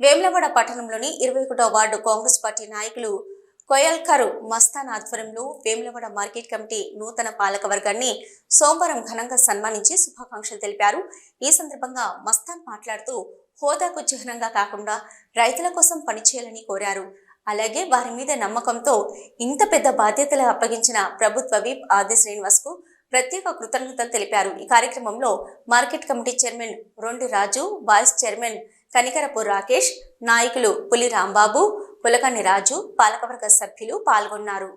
వేములవాడ పట్టణంలోని ఇరవై ఒకటో వార్డు కాంగ్రెస్ పార్టీ నాయకులు కొయల్కరు మస్తాన్ ఆధ్వర్యంలో వేములవాడ మార్కెట్ కమిటీ నూతన పాలక వర్గాన్ని సోమవారం ఘనంగా సన్మానించి శుభాకాంక్షలు తెలిపారు. ఈ సందర్భంగా మస్తాన్ మాట్లాడుతూ హోదాకు చిహ్నంగా కాకుండా రైతుల కోసం పనిచేయాలని కోరారు. అలాగే వారి మీద నమ్మకంతో ఇంత పెద్ద బాధ్యతలు అప్పగించిన ప్రభుత్వ విప్ ఆది శ్రీనివాస్కు ప్రత్యేక కృతజ్ఞతలు తెలిపారు. ఈ కార్యక్రమంలో market committee chairman Rondi Raju vice chairman Kanikarapu Rakesh నాయకులు పులి రాంబాబు పులకని రాజు పాలకవర్గ సభ్యులు పాల్గొన్నారు.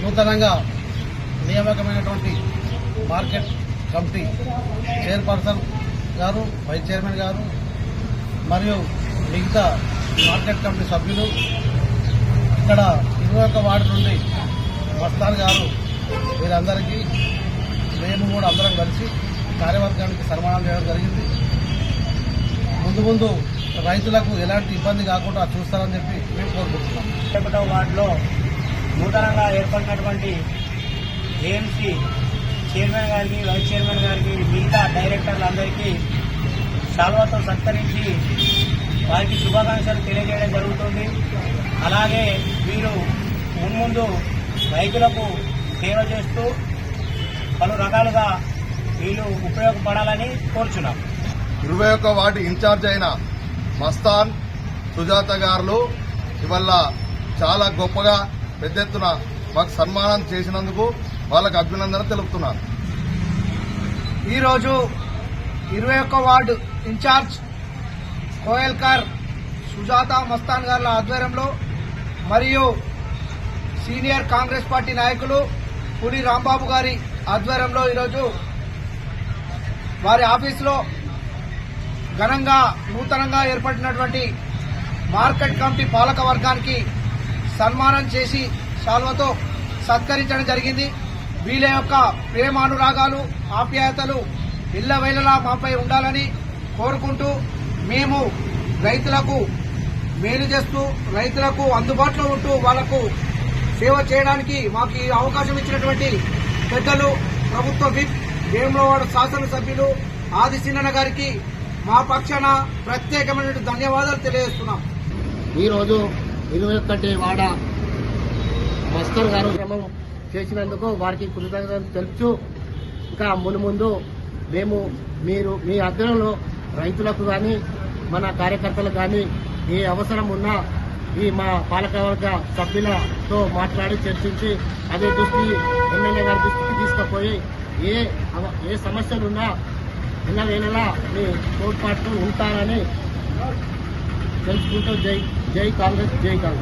నూతనంగా నియామకమైనటువంటి మార్కెట్ కమిటీ చైర్పర్సన్ గారు వైస్ చైర్మన్ గారు మరియు మిగతా మార్కెట్ కమిటీ సభ్యులు ఇక్కడ ఇరవై ఒక్క వార్డు నుండి మస్తాన్ గారు వీరందరికీ మేము కూడా అందరం కలిసి కార్యవర్గానికి సన్మానం చేయడం జరిగింది. ముందు ముందు రైతులకు ఎలాంటి ఇబ్బంది కాకుండా చూస్తారని చెప్పి మేము కోరుకుంటున్నాం. ఒకటో వార్డులో నూతనంగా ఏర్పడినటువంటి ఏఎంసీ చైర్మన్ గారికి వైస్ చైర్మన్ గారికి మిగతా డైరెక్టర్లందరికీ శాల్వాతో సత్కరించి వారికి శుభాకాంక్షలు తెలియజేయడం జరుగుతుంది. అలాగే వీరు మున్ముందు రైతులకు సేవ చేస్తూ పలు రకాలుగా వీళ్ళు ఉపయోగపడాలని కోరుచున్నాం. ఇరవై ఒక్క వార్డు ఇన్ఛార్జ్ అయిన మస్తాన్ సుజాత గారు ఇవల్ల చాలా గొప్పగా పెద్ద ఎత్తున మాకు సన్మానం చేసినందుకు వాళ్ళకు అభినందన తెలుపుతున్నాను. ఈరోజు ఇరవై ఒక్క వార్డు ఇన్ఛార్జ్ కోయల్కర్ సుజాత మస్తాన్ గారుల ఆధ్వర్యంలో మరియు సీనియర్ కాంగ్రెస్ పార్టీ నాయకులు పురి రాంబాబు గారి ఆధ్వర్యంలో ఈరోజు వారి ఆఫీసులో ఘనంగా నూతనంగా ఏర్పడినటువంటి మార్కెట్ కమిటీ పాలక వర్గానికి సన్మానం చేసి శాల్వతో సత్కరించడం జరిగింది. వీళ్ళ యొక్క ప్రేమానురాగాలు ఆప్యాయతలు ఇళ్ళ వేళలా మాపై ఉండాలని కోరుకుంటూ మేము రైతులకు మేలు చేస్తూ రైతులకు అందుబాటులో ఉంటూ వాళ్ళకు సేవ చేయడానికి మాకు ఈ అవకాశం ఇచ్చినటువంటి పెద్దలు ప్రభుత్వ విప్ వేములవాడ శాసనసభ్యులు ఆదిశీలన గారికి మా పక్షాన ప్రత్యేకమైన ధన్యవాదాలు తెలియజేస్తున్నాం. ఈరోజు ఇరవై ఒక్కటి వాడ మస్కర్ గారు శ్రమం చేసినందుకు వారికి కృతజ్ఞతలు తెలుపుతూ ఇంకా మునుముందు మేము మీరు మీ అధ్యయనంలో రైతులకు కానీ మన కార్యకర్తలకు కానీ ఏ అవసరం ఉన్నా ఈ మా పాలకవర్గ సభ్యులతో మాట్లాడి చర్చించి అదే దృష్టి ఎమ్మెల్యే గారి దృష్టికి తీసుకుపోయి ఏ అవ- ఏ సమస్యలున్నా ఎన్న వేళలా మీ తోడ్పాటు ఉంటారని తెలుసుకుంటూ జై జై కాంగ్రెస్ జై కాంగ్రెస్.